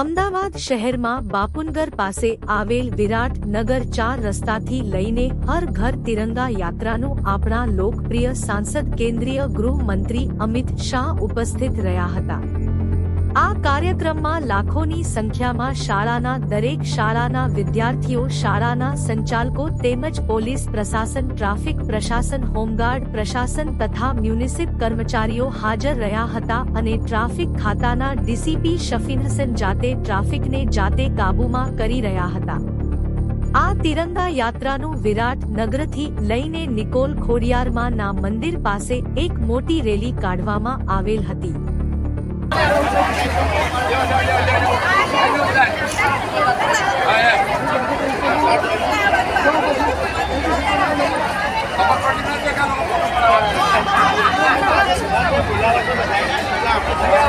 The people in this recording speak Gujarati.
અમદાવાદ શહેરમાં બાપુનગર પાસે આવેલ વિરાટ નગર ચાર રસ્તાથી લઈને હર ઘર તિરંગા યાત્રાનું આપણા લોકપ્રિય સાંસદ કેન્દ્રીય ગૃહમંત્રી અમિત શાહ ઉપસ્થિત રહ્યા હતા. આ કાર્યક્રમમાં લાખોની સંખ્યામાં શાળાના દરેક શાળાના વિદ્યાર્થીઓ, શાળાના સંચાલકો તેમજ પોલીસ પ્રશાસન, ટ્રાફિક પ્રશાસન, હોમગાર્ડ પ્રશાસન તથા મ્યુનિસિપ કર્મચારીઓ હાજર રહ્યા હતા અને ટ્રાફિક ખાતાના ડીસીપી શફીન હસન જાતે ટ્રાફિકને જાતે કાબૂમાં કરી રહ્યા હતા. આ તિરંગા યાત્રાનું વિરાટ નગરથી લઈને નિકોલ ખોડિયારમાં ના મંદિર પાસે એક મોટી રેલી કાઢવામાં આવેલ હતી. આ